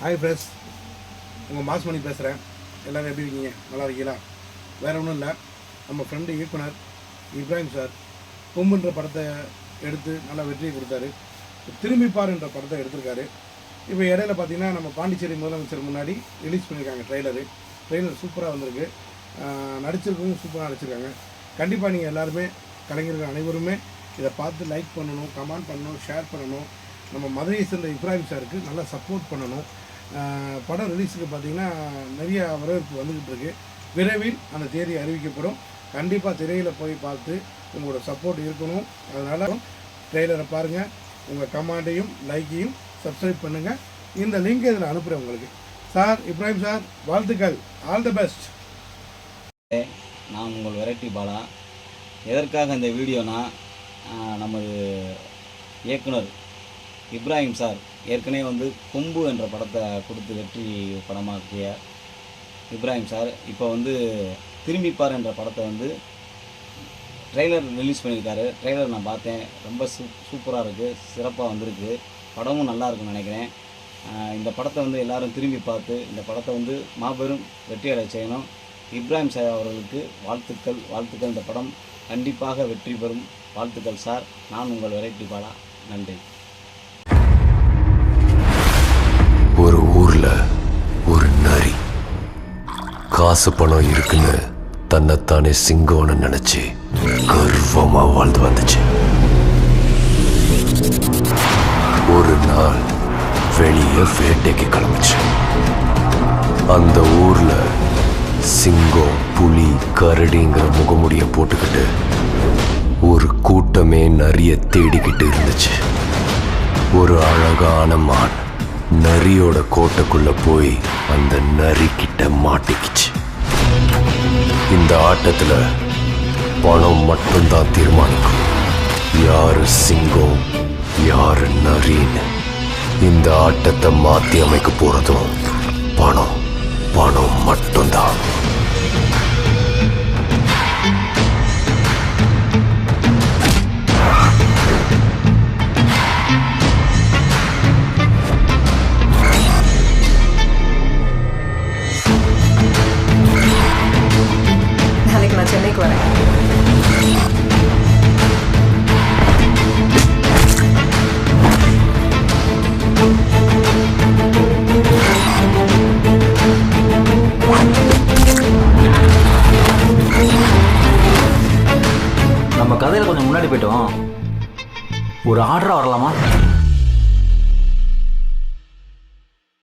Hi friends உங்கள் மாஸ்மணி பேசுகிறேன் எல்லோரும் எப்படி இருக்கீங்க? நல்லா இருக்கீங்களா? வேறு ஒன்றும் இல்லை. நம்ம ஃப்ரெண்டு இயக்குனர் இப்ராஹிம் சார் கொம்புன்ற படத்தை எடுத்து நல்லா வெற்றியை கொடுத்தாரு. திரும்பிப்பார் என்ற படத்தை எடுத்திருக்காரு. இப்போ இடையில பார்த்தீங்கன்னா நம்ம பாண்டிச்சேரி முதலமைச்சர் முன்னாடி ரிலீஸ் பண்ணியிருக்காங்க ட்ரெய்லரு ட்ரெய்லர் சூப்பராக வந்திருக்கு. நடிச்சிருக்கவங்க சூப்பராக நடிச்சிருக்காங்க. கண்டிப்பாக நீங்கள் எல்லாருமே கலைஞர்கள் அனைவருமே இதை பார்த்து லைக் பண்ணணும் கமெண்ட் பண்ணணும் ஷேர் பண்ணணும். நம்ம மதுரையை சேர்ந்த இப்ராஹிம் சாருக்கு நல்லா சப்போர்ட் பண்ணணும். படம் ரிலீஸுக்கு பார்த்தீங்கன்னா நிறைய வரவேற்பு வந்துக்கிட்டு இருக்கு. விரைவில் அந்த தேதி அறிவிக்கப்படும். கண்டிப்பாக திரையில் போய் பார்த்து உங்களோட சப்போர்ட் இருக்கணும். அதனால் ட்ரெய்லரை பாருங்கள் உங்கள் கமெண்டையும் லைக்கையும் சப்ஸ்கிரைப் பண்ணுங்கள் இந்த லிங்க் இதில் அனுப்புகிறேன் உங்களுக்கு. சார் இப்ராஹிம் சார் வாழ்த்துக்கள். ஆல் தி பெஸ்ட் நான் உங்கள் வெரைட்டி பாலா. எதற்காக இந்த வீடியோனா நமது இயக்குனர் இப்ராஹிம் சார் ஏற்கனவே வந்து கொம்பு என்ற படத்தை கொடுத்து வெற்றி படமாக்கிய இப்ராஹிம் சார் இப்போ வந்து திரும்பிப்பார் என்ற படத்தை வந்து ட்ரெய்லர் ரிலீஸ் பண்ணியிருக்காரு. ட்ரெய்லர் நான் பார்த்தேன். ரொம்ப சூ சூப்பராக இருக்குது சிறப்பாக வந்திருக்கு. படமும் நல்லா இருக்குன்னு நினைக்கிறேன். இந்த படத்தை வந்து எல்லோரும் திரும்பி பார்த்து இந்த படத்தை வந்து மாபெரும் வெற்றியடை செய்யணும். இப்ராஹிம் சார் அவர்களுக்கு வாழ்த்துக்கள். வாழ்த்துக்கள். இந்த படம் கண்டிப்பாக வெற்றி பெறும். வாழ்த்துக்கள் சார். நான் உங்கள் வெரைட்டி பாலா. நன்றி. காசு பணம் இருக்குன்னு தன்னைத்தானே சிங்கம்னு நினைச்சு கர்வமா வாழ்ந்து வந்துச்சு. ஒரு நாள் வெளியே வேட்டைக்கு கிளம்புச்சு. அந்த ஊர்ல சிங்கம் புலி கரடிங்கிற முகமுடிய போட்டுக்கிட்டு ஒரு கூட்டமே நிறைய தேடிக்கிட்டு இருந்துச்சு. ஒரு அழகான மான். நரியோட கோட்டைக்குள்ள போய் அந்த நரி கிட்ட மாட்டிக்கிச்சு. இந்த ஆட்டத்துல பணம் மட்டும்தான் தீர்மானிக்கும். யாரு சிங்கம் யாரு நரின்னு. இந்த ஆட்டத்தை மாத்தி அமைக்க போறதும் பணம் பணம் மட்டும்தான். நாளைக்கு வரேன் நம்ம கதையில் கொஞ்சம் முன்னாடி போயிட்டோம் ஒரு ஆர்டராக வரலாமா?